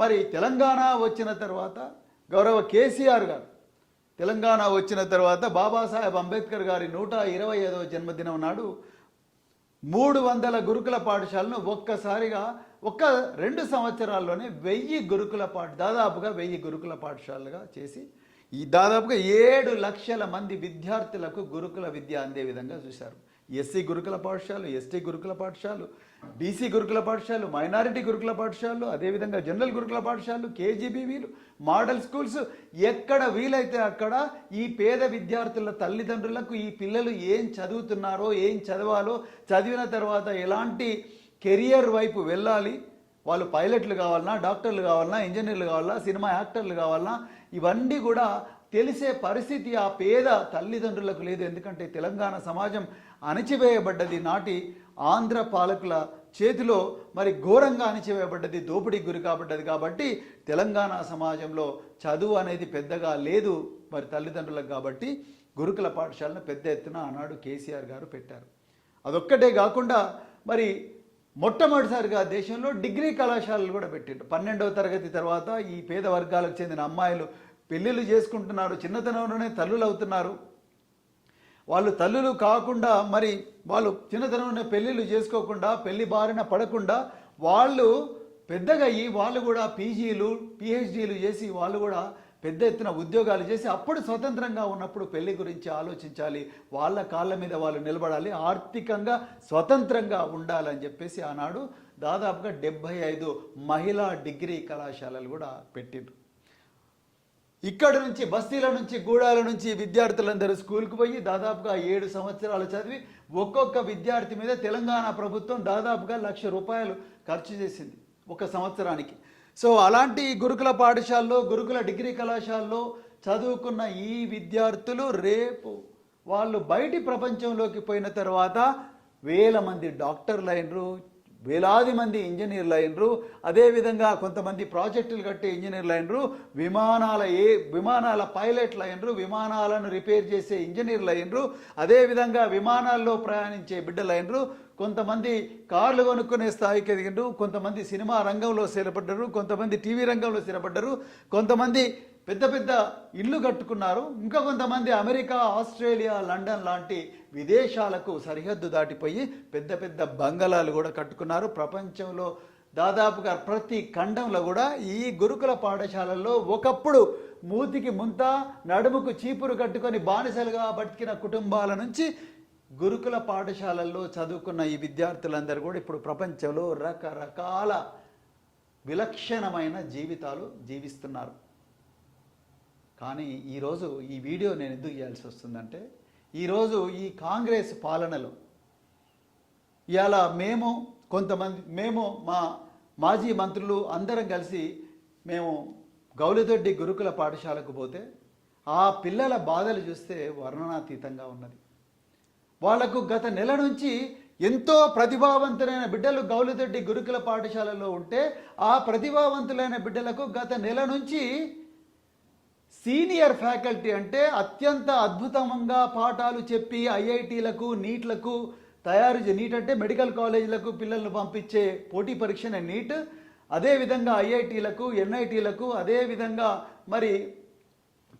మరి తెలంగాణ వచ్చిన తర్వాత గౌరవ కేసీఆర్ గారు తెలంగాణ వచ్చిన తర్వాత బాబాసాహెబ్ అంబేద్కర్ గారి నూట ఇరవై ఐదవ జన్మదినం నాడు మూడు వందల గురుకుల పాఠశాలను ఒక్కసారిగా ఒక్క రెండు సంవత్సరాల్లోనే వెయ్యి గురుకుల పాఠ దాదాపుగా వెయ్యి గురుకుల పాఠశాలలుగా చేసి ఈ దాదాపుగా ఏడు లక్షల మంది విద్యార్థులకు గురుకుల విద్య అందే విధంగా చూశారు. ఎస్సీ గురుకుల పాఠశాలలు ఎస్టీ గురుకుల పాఠశాలలు బీసీ గురుకుల పాఠశాలలు మైనారిటీ గురుకుల పాఠశాలలు అదేవిధంగా జనరల్ గురుకుల పాఠశాలలు కేజీబీవీలు మోడల్ స్కూల్స్ ఎక్కడ వీలైతే అక్కడ ఈ పేద విద్యార్థుల తల్లిదండ్రులకు ఈ పిల్లలు ఏం చదువుతున్నారో ఏం చదవాలో చదివిన తర్వాత ఎలాంటి కెరియర్ వైపు వెళ్ళాలి వాళ్ళు పైలట్లు కావాలన్నా డాక్టర్లు కావాలన్నా ఇంజనీర్లు కావాలన్నా సినిమా యాక్టర్లు కావాలన్నా ఇవన్నీ కూడా తెలిసే పరిస్థితి ఆ పేద తల్లిదండ్రులకు లేదు. ఎందుకంటే తెలంగాణ సమాజం అణచివేయబడ్డది. నాటి ఆంధ్ర పాలకుల చేతిలో మరి ఘోరంగా అణిచివేయబడ్డది. దోపిడీకి గురి కాబడ్డది. కాబట్టి తెలంగాణ సమాజంలో చదువు అనేది పెద్దగా లేదు మరి తల్లిదండ్రులకు కాబట్టి గురుకుల పాఠశాలను పెద్ద ఎత్తున ఆనాడు కేసీఆర్ గారు పెట్టారు. అదొక్కటే కాకుండా మరి మొట్టమొదటిసారిగా దేశంలో డిగ్రీ కళాశాలలు కూడా పెట్టిండు పన్నెండవ తరగతి తర్వాత ఈ పేద వర్గాలకు చెందిన అమ్మాయిలు పెళ్ళిళ్ళు చేసుకుంటున్నారు చిన్నతనంలోనే తల్లులు అవుతున్నారు. వాళ్ళు తల్లులు కాకుండా మరి వాళ్ళు చిన్నతనంలోనే పెళ్ళిళ్ళు చేసుకోకుండా పెళ్ళి బారిన పడకుండా వాళ్ళు పెద్దగా అయ్యి వాళ్ళు కూడా పీజీలు పిహెచ్డీలు చేసి వాళ్ళు కూడా పెద్ద ఎత్తున ఉద్యోగాలు చేసి అప్పుడు స్వతంత్రంగా ఉన్నప్పుడు పెళ్ళి గురించి ఆలోచించాలి. వాళ్ళ కాళ్ళ మీద వాళ్ళు నిలబడాలి. ఆర్థికంగా స్వతంత్రంగా ఉండాలని చెప్పేసి ఆనాడు దాదాపుగా డెబ్భై ఐదు మహిళా డిగ్రీ కళాశాలలు కూడా పెట్టిండ్రు. ఇక్కడ నుంచి బస్తీల నుంచి గూడాల నుంచి విద్యార్థులందరూ స్కూల్కి పోయి దాదాపుగా ఏడు సంవత్సరాలు చదివి ఒక్కొక్క విద్యార్థి మీద తెలంగాణ ప్రభుత్వం దాదాపుగా లక్ష రూపాయలు ఖర్చు చేసింది ఒక సంవత్సరానికి. సో అలాంటి గురుకుల పాఠశాలలో గురుకుల డిగ్రీ కళాశాలలో చదువుకున్న ఈ విద్యార్థులు రేపు వాళ్ళు బయటి ప్రపంచంలోకి పోయిన తర్వాత వేల మంది డాక్టర్లు అయినరు వేలాది మంది ఇంజనీర్లు అయినరు. అదేవిధంగా కొంతమంది ప్రాజెక్టులు కట్టే ఇంజనీర్లు అయినరు. విమానాల ఏ విమానాల పైలట్లు అయినరు. విమానాలను రిపేర్ చేసే ఇంజనీర్లు అయినరు. అదేవిధంగా విమానాల్లో ప్రయాణించే బిడ్డలు అయినరు. కొంతమంది కార్లు కొనుక్కునే స్థాయికి ఎదిగిండ్రు కొంతమంది సినిమా రంగంలో స్థిరపడ్డారు. కొంతమంది టీవీ రంగంలో స్థిరపడ్డారు. కొంతమంది పెద్ద పెద్ద ఇల్లు కట్టుకున్నారు. ఇంకా కొంతమంది అమెరికా ఆస్ట్రేలియా లండన్ లాంటి విదేశాలకు సరిహద్దు దాటిపోయి పెద్ద పెద్ద బంగళాలు కూడా కట్టుకున్నారు. ప్రపంచంలో దాదాపుగా ప్రతి ఖండంలో కూడా ఈ గురుకుల పాఠశాలల్లో ఒకప్పుడు మూతికి ముంత నడుముకు చీపురు కట్టుకొని బానిసలుగా బతికిన కుటుంబాల నుంచి గురుకుల పాఠశాలల్లో చదువుకున్న ఈ విద్యార్థులందరూ కూడా ఇప్పుడు ప్రపంచంలో రకరకాల విలక్షణమైన జీవితాలు జీవిస్తున్నారు. కానీ ఈరోజు ఈ వీడియో నేను ఎందుకు చేయాల్సి వస్తుందంటే ఈరోజు ఈ కాంగ్రెస్ పాలనలో ఇవాళ మేము కొంతమంది మేము మా మాజీ మంత్రులు అందరం కలిసి మేము గౌలిదొడ్డి గురుకుల పాఠశాలకు పోతే ఆ పిల్లల బాధలు చూస్తే వర్ణనాతీతంగా ఉన్నది. వాళ్ళకు గత నెల నుంచి ఎంతో ప్రతిభావంతులైన బిడ్డలు గౌలిదొడ్డి గురుకుల పాఠశాలలో ఉంటే ఆ ప్రతిభావంతులైన బిడ్డలకు గత నెల నుంచి సీనియర్ ఫ్యాకల్టీ అంటే అత్యంత అద్భుతంగా పాఠాలు చెప్పి ఐఐటీలకు నీట్లకు తయారు నీట్ అంటే మెడికల్ కాలేజీలకు పిల్లలను పంపించే పోటీ పరీక్షనే నీట్. అదేవిధంగా ఐఐటీలకు ఎన్ఐటీలకు అదేవిధంగా మరి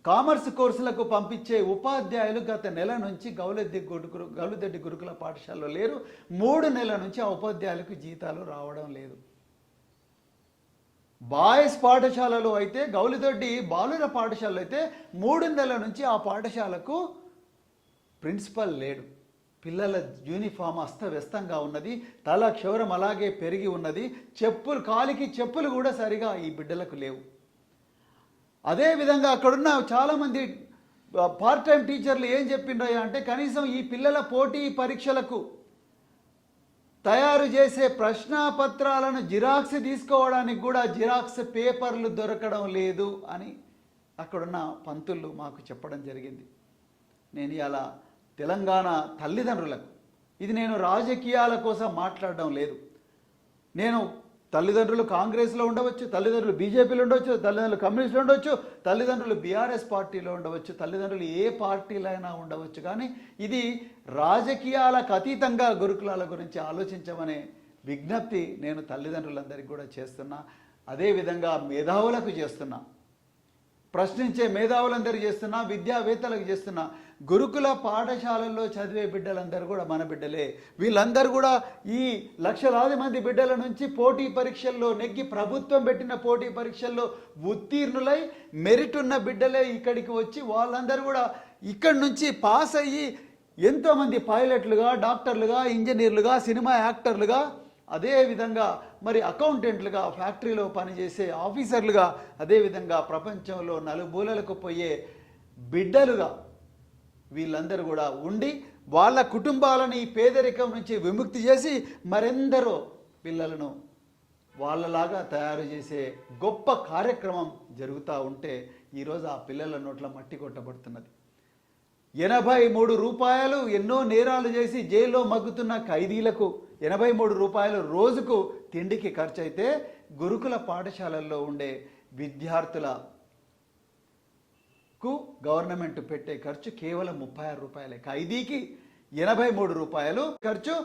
కామర్స్ కోర్సులకు పంపించే ఉపాధ్యాయులు గత నెల నుంచి గౌలెద్ది గురుకులు గౌలదెడ్డి గురుకుల పాఠశాలలో లేరు. మూడు నెలల నుంచి ఆ ఉపాధ్యాయులకు జీతాలు రావడం లేదు. బాయ్స్ పాఠశాలలో అయితే గౌలిదొడ్డి బాలుర పాఠశాలలో అయితే మూడు నెలల నుంచి ఆ పాఠశాలకు ప్రిన్సిపల్ లేడు. పిల్లల యూనిఫామ్ అస్తవ్యస్తంగా ఉన్నది తల క్షౌరం అలాగే పెరిగి ఉన్నది చెప్పులు కాలికి చెప్పులు కూడా సరిగా ఈ బిడ్డలకు లేవు. అదేవిధంగా అక్కడున్న చాలామంది పార్ట్ టైం టీచర్లు ఏం చెప్పిండ్రయ్యా అంటే కనీసం ఈ పిల్లల పోటీ పరీక్షలకు తయారు చేసే ప్రశ్నాపత్రాలను జిరాక్స్ తీసుకోవడానికి కూడా జిరాక్స్ పేపర్లు దొరకడం లేదు అని అక్కడున్న పంతులు మాకు చెప్పడం జరిగింది. నేను ఇలా తెలంగాణ తల్లిదండ్రులకు ఇది నేను రాజకీయాల కోసం మాట్లాడడం లేదు. నేను తల్లిదండ్రులు కాంగ్రెస్లో ఉండవచ్చు తల్లిదండ్రులు బీజేపీలో ఉండవచ్చు తల్లిదండ్రులు కమ్యూనిస్టులు ఉండవచ్చు తల్లిదండ్రులు బీఆర్ఎస్ పార్టీలో ఉండవచ్చు తల్లిదండ్రులు ఏ పార్టీలైనా ఉండవచ్చు. కానీ ఇది రాజకీయాలకు అతీతంగా గురుకులాల గురించి ఆలోచించమనే విజ్ఞప్తి నేను తల్లిదండ్రులందరికీ కూడా చేస్తున్నా. అదేవిధంగా మేధావులకు చేస్తున్నా. ప్రశ్నించే మేధావులందరూ చేస్తున్నా విద్యావేత్తలకు చేస్తున్నా గురుకుల పాఠశాలల్లో చదివే బిడ్డలందరూ కూడా మన బిడ్డలే. వీళ్ళందరూ కూడా ఈ లక్షలాది మంది బిడ్డల నుంచి పోటీ పరీక్షల్లో నెగ్గి ప్రభుత్వం పెట్టిన పోటీ పరీక్షల్లో ఉత్తీర్ణులై మెరిట్ ఉన్న బిడ్డలే ఇక్కడికి వచ్చి వాళ్ళందరూ కూడా ఇక్కడి నుంచి పాస్ అయ్యి ఎంతోమంది పైలట్లుగా డాక్టర్లుగా ఇంజనీర్లుగా సినిమా యాక్టర్లుగా అదేవిధంగా మరి అకౌంటెంట్లుగా ఫ్యాక్టరీలో పనిచేసే ఆఫీసర్లుగా అదేవిధంగా ప్రపంచంలో నలుమూలలకు పోయే బిడ్డలుగా వీళ్ళందరూ కూడా ఉండి వాళ్ళ కుటుంబాలని పేదరికం నుంచి విముక్తి చేసి మరెందరో పిల్లలను వాళ్ళలాగా తయారు చేసే గొప్ప కార్యక్రమం జరుగుతూ ఉంటే ఈరోజు ఆ పిల్లల నోట్ల మట్టి కొట్టబడుతున్నది. ఎనభై మూడు రూపాయలు ఎన్నో నేరాలు చేసి జైల్లో మగ్గుతున్న ఖైదీలకు ఎనభై మూడు రూపాయలు రోజుకు తిండికి ఖర్చు అయితే గురుకుల పాఠశాలల్లో ఉండే విద్యార్థుల కు గవర్నమెంట్ పెట్టే ఖర్చు కేవలం ముప్పై ఆరు రూపాయలే. ఖైదీకి ఎనభై మూడు రూపాయలు ఖర్చు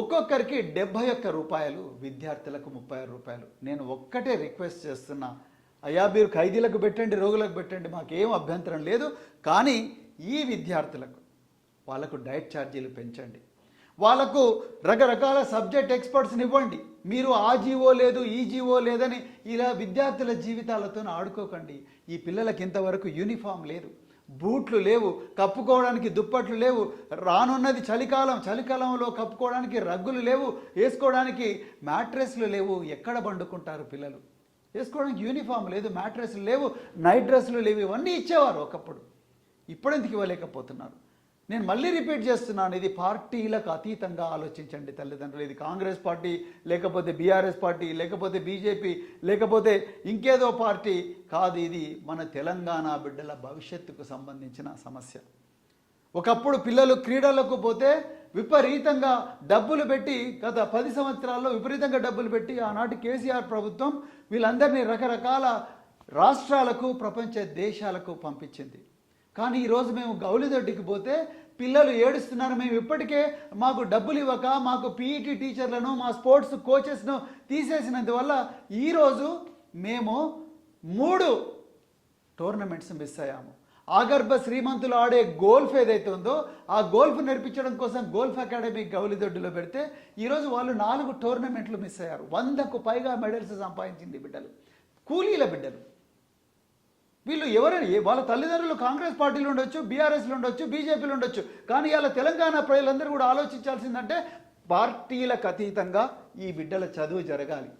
ఒక్కొక్కరికి డెబ్బై ఒక్క రూపాయలు విద్యార్థులకు ముప్పై ఆరు రూపాయలు. నేను ఒక్కటే రిక్వెస్ట్ చేస్తున్నా అయ్యా మీరు ఖైదీలకు పెట్టండి రోగులకు పెట్టండి మాకేం అభ్యంతరం లేదు కానీ ఈ విద్యార్థులకు వాళ్ళకు డైట్ ఛార్జీలు పెంచండి. వాళ్ళకు రకరకాల సబ్జెక్ట్ ఎక్స్పర్ట్స్ని ఇవ్వండి. మీరు ఆ జీవో లేదు ఈ జీవో లేదని ఇలా విద్యార్థుల జీవితాలతో ఆడుకోకండి. ఈ పిల్లలకి ఇంతవరకు యూనిఫామ్ లేదు. బూట్లు లేవు కప్పుకోవడానికి దుప్పట్లు లేవు రానున్నది చలికాలం చలికాలంలో కప్పుకోవడానికి రగ్గులు లేవు వేసుకోవడానికి మ్యాట్రెస్లు లేవు. ఎక్కడ పండుకుంటారు పిల్లలు? వేసుకోవడానికి యూనిఫామ్ లేదు మ్యాట్రెస్లు లేవు నైట్ డ్రెస్సులు లేవు. ఇవన్నీ ఇచ్చేవారు ఒకప్పుడు. ఇప్పుడెందుకు ఇవ్వలేకపోతున్నారు? నేను మళ్ళీ రిపీట్ చేస్తున్నాను ఇది పార్టీలకు అతీతంగా ఆలోచించండి తల్లిదండ్రులు. ఇది కాంగ్రెస్ పార్టీ లేకపోతే బీఆర్ఎస్ పార్టీ లేకపోతే బీజేపీ లేకపోతే ఇంకేదో పార్టీ కాదు ఇది మన తెలంగాణ బిడ్డల భవిష్యత్తుకు సంబంధించిన సమస్య. ఒకప్పుడు పిల్లలు క్రీడలకు పోతే విపరీతంగా డబ్బులు పెట్టి గత పది సంవత్సరాల్లో విపరీతంగా డబ్బులు పెట్టి ఆనాటి కేసీఆర్ ప్రభుత్వం వీళ్ళందరినీ రకరకాల రాష్ట్రాలకు ప్రపంచ దేశాలకు పంపించింది. కానీ ఈరోజు మేము గౌలిదొడ్డికి పోతే పిల్లలు ఏడుస్తున్నారు. మేము ఇప్పటికే మాకు డబ్బులు ఇవ్వక మాకు పీఈటీ టీచర్లను మా స్పోర్ట్స్ కోచెస్ను తీసేసినందువల్ల ఈరోజు మేము మూడు టోర్నమెంట్స్ మిస్ అయ్యాము. ఆగర్భ శ్రీమంతులు ఆడే గోల్ఫ్ ఏదైతే ఉందో ఆ గోల్ఫ్ నేర్పించడం కోసం గోల్ఫ్ అకాడమీ గౌలిదొడ్డిలో పెడితే ఈరోజు వాళ్ళు నాలుగు టోర్నమెంట్లు మిస్ అయ్యారు. వందకు పైగా మెడల్స్ సంపాదించింది బిడ్డలు. కూలీల బిడ్డలు. వీళ్ళు ఎవరైనా? వాళ్ళ తల్లిదండ్రులు కాంగ్రెస్ పార్టీలు ఉండొచ్చు బీఆర్ఎస్లు ఉండొచ్చు బీజేపీలు ఉండొచ్చు. కానీ ఇలా తెలంగాణ ప్రజలందరూ కూడా ఆలోచించాల్సిందంటే పార్టీలకు అతీతంగా ఈ బిడ్డల చదువు జరగాలి.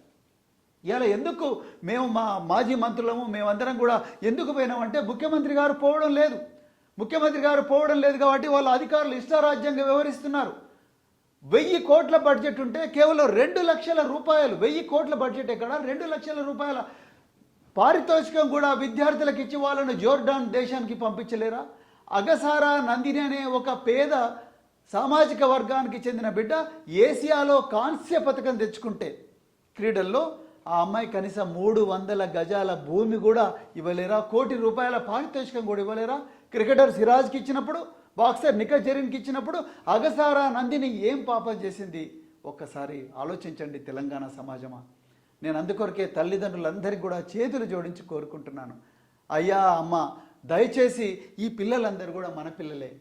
ఇలా ఎందుకు మేము మా మాజీ మంత్రులము మేమందరం కూడా ఎందుకు పోయినామంటే ముఖ్యమంత్రి గారు పోవడం లేదు. ముఖ్యమంత్రి గారు పోవడం లేదు కాబట్టి వాళ్ళ అధికారులు ఇష్టారాజ్యంగా వ్యవహరిస్తున్నారు. వెయ్యి కోట్ల బడ్జెట్ ఉంటే కేవలం రెండు లక్షల రూపాయలు వెయ్యి కోట్ల బడ్జెట్ ఎక్కడ? రెండు లక్షల రూపాయల పారితోషికం కూడా విద్యార్థులకు ఇచ్చి వాళ్ళను జోర్డాన్ దేశానికి పంపించలేరా? అగసారా నందిని అనే ఒక పేద సామాజిక వర్గానికి చెందిన బిడ్డ ఏసియాలో కాంస్య పథకం తెచ్చుకుంటే క్రీడల్లో ఆ అమ్మాయి కనీసం మూడు వందల గజాల భూమి కూడా ఇవ్వలేరా? కోటి రూపాయల పారితోషికం కూడా ఇవ్వలేరా? క్రికెటర్ సిరాజ్కి ఇచ్చినప్పుడు బాక్సర్ నిఖత్ జరీన్కి ఇచ్చినప్పుడు అగసారా నందిని ఏం పాపం చేసింది? ఒక్కసారి ఆలోచించండి తెలంగాణ సమాజమా? నేను అందుకొరకే తల్లిదండ్రులందరికీ కూడా చేతులు జోడించి కోరుకుంటున్నాను. అయ్యా అమ్మ దయచేసి ఈ పిల్లలందరూ కూడా మన పిల్లలే.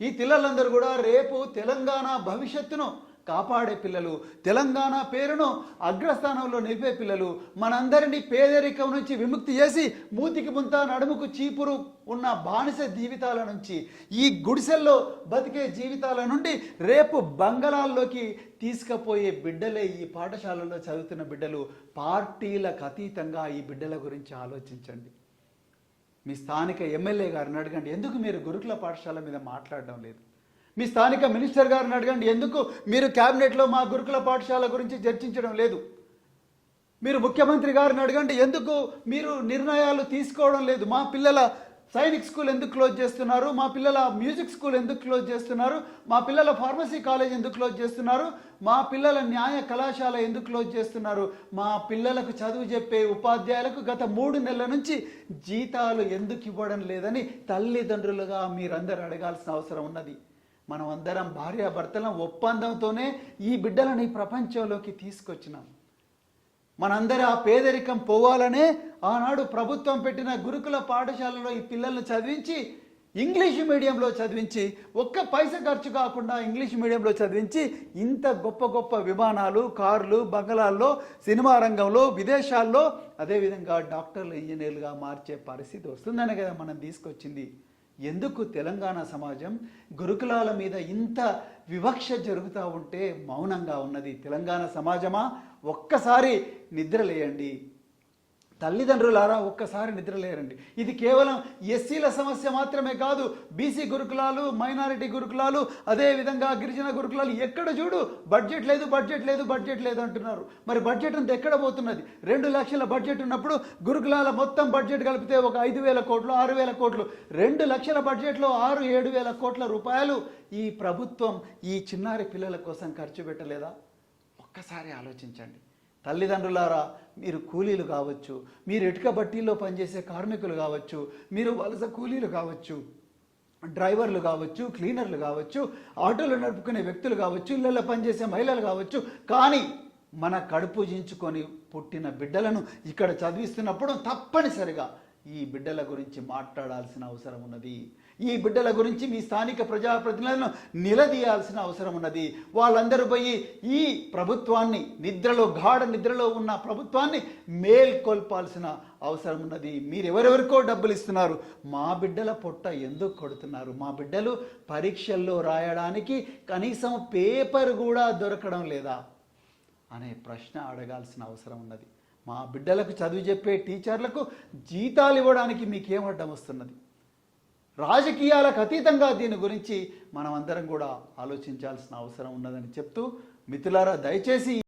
ఈ పిల్లలందరూ కూడా రేపు తెలంగాణ భవిష్యత్తును కాపాడే పిల్లలు. తెలంగాణ పేరును అగ్రస్థానంలో నిలిపే పిల్లలు. మనందరినీ పేదరికం నుంచి విముక్తి చేసి మూతికి ముంత నడుముకు చీపురు ఉన్న బానిస జీవితాల నుంచి ఈ గుడిసెల్లో బతికే జీవితాల నుండి రేపు బంగళాల్లోకి తీసుకుపోయే బిడ్డలే ఈ పాఠశాలలో చదువుతున్న బిడ్డలు. పార్టీలకు అతీతంగా ఈ బిడ్డల గురించి ఆలోచించండి. మీ స్థానిక ఎమ్మెల్యే గారిని అడగండి. ఎందుకు మీరు గురుకుల పాఠశాల మీద మాట్లాడడం లేదు? మీ స్థానిక మినిస్టర్ గారిని అడగండి. ఎందుకు మీరు క్యాబినెట్లో మా గురుకుల పాఠశాల గురించి చర్చించడం లేదు? మీరు ముఖ్యమంత్రి గారిని అడగండి. ఎందుకు మీరు నిర్ణయాలు తీసుకోవడం లేదు? మా పిల్లల సైనిక్ స్కూల్ ఎందుకు క్లోజ్ చేస్తున్నారు? మా పిల్లల మ్యూజిక్ స్కూల్ ఎందుకు క్లోజ్ చేస్తున్నారు? మా పిల్లల ఫార్మసీ కాలేజ్ ఎందుకు క్లోజ్ చేస్తున్నారు? మా పిల్లల న్యాయ కళాశాల ఎందుకు క్లోజ్ చేస్తున్నారు? మా పిల్లలకు చదువు చెప్పే ఉపాధ్యాయులకు గత మూడు నెలల నుంచి జీతాలు ఎందుకు ఇవ్వడం లేదని తల్లిదండ్రులుగా మీరందరూ అడగాల్సిన అవసరం ఉన్నది. మనం అందరం భార్యాభర్తలం ఒప్పందంతోనే ఈ బిడ్డలను ఈ ప్రపంచంలోకి తీసుకొచ్చినాం. మనందరి ఆ పేదరికం పోవాలనే ఆనాడు ప్రభుత్వం పెట్టిన గురుకుల పాఠశాలలో ఈ పిల్లల్ని చదివించి ఇంగ్లీష్ మీడియంలో చదివించి ఒక్క పైస ఖర్చు కాకుండా ఇంగ్లీష్ మీడియంలో చదివించి ఇంత గొప్ప గొప్ప విమానాలు కార్లు బంగళాల్లో సినిమా రంగంలో విదేశాల్లో అదేవిధంగా డాక్టర్లు ఇంజనీర్లుగా మార్చే పరిస్థితి వస్తుందనే కదా మనం తీసుకొచ్చింది. ఎందుకు తెలంగాణ సమాజం గురుకులాల మీద ఇంత వివక్ష జరుగుతూ ఉంటే మౌనంగా ఉన్నది తెలంగాణ సమాజమా? ఒక్కసారి నిద్రలేయండి. తల్లిదండ్రులారా ఒక్కసారి నిద్రలేరండి. ఇది కేవలం ఎస్సీల సమస్య మాత్రమే కాదు బీసీ గురుకులాలు మైనారిటీ గురుకులాలు అదేవిధంగా గిరిజన గురుకులాలు. ఎక్కడ చూడు బడ్జెట్ లేదు బడ్జెట్ లేదు బడ్జెట్ లేదు అంటున్నారు. మరి బడ్జెట్ అంతా ఎక్కడ పోతున్నది? రెండు లక్షల బడ్జెట్ ఉన్నప్పుడు గురుకులాల మొత్తం బడ్జెట్ కలిపితే ఒక ఐదు వేల కోట్లు ఆరు వేల కోట్లు. రెండు లక్షల బడ్జెట్లో ఆరు ఏడు వేల కోట్ల రూపాయలు ఈ ప్రభుత్వం ఈ చిన్నారి పిల్లల కోసం ఖర్చు పెట్టలేదా? ఒక్కసారి ఆలోచించండి. తల్లిదండ్రులారా మీరు కూలీలు కావచ్చు మీరు ఇటుక బట్టీల్లో పనిచేసే కార్మికులు కావచ్చు మీరు వలస కూలీలు కావచ్చు డ్రైవర్లు కావచ్చు క్లీనర్లు కావచ్చు ఆటోలు నడుపుకునే వ్యక్తులు కావచ్చు ఇళ్ళల్లో పనిచేసే మహిళలు కావచ్చు కానీ మన కడుపు జించుకొని పుట్టిన బిడ్డలను ఇక్కడ చదివిస్తున్నప్పుడు తప్పనిసరిగా ఈ బిడ్డల గురించి మాట్లాడాల్సిన అవసరం ఉన్నది. ఈ బిడ్డల గురించి మీ స్థానిక ప్రజాప్రతినిధులను నిలదీయాల్సిన అవసరం ఉన్నది. వాళ్ళందరూ పోయి ఈ ప్రభుత్వాన్ని నిద్రలో గాఢ నిద్రలో ఉన్న ప్రభుత్వాన్ని మేల్కొల్పాల్సిన అవసరం ఉన్నది. మీరు ఎవరెవరికో డబ్బులు ఇస్తున్నారు. మా బిడ్డల పొట్ట ఎందుకు కొడుతున్నారు? మా బిడ్డలు పరీక్షల్లో రాయడానికి కనీసం పేపర్ కూడా దొరకడం లేదా? అనే ప్రశ్న అడగాల్సిన అవసరం ఉన్నది. మా బిడ్డలకు చదువు చెప్పే టీచర్లకు జీతాలు ఇవ్వడానికి మీకేం అడ్డం వస్తున్నది? రాజకీయాలకు అతీతంగా దీని గురించి మనం అందరం కూడా ఆలోచించాల్సిన అవసరం ఉన్నదని చెప్తూ మిత్రులారా దయచేసి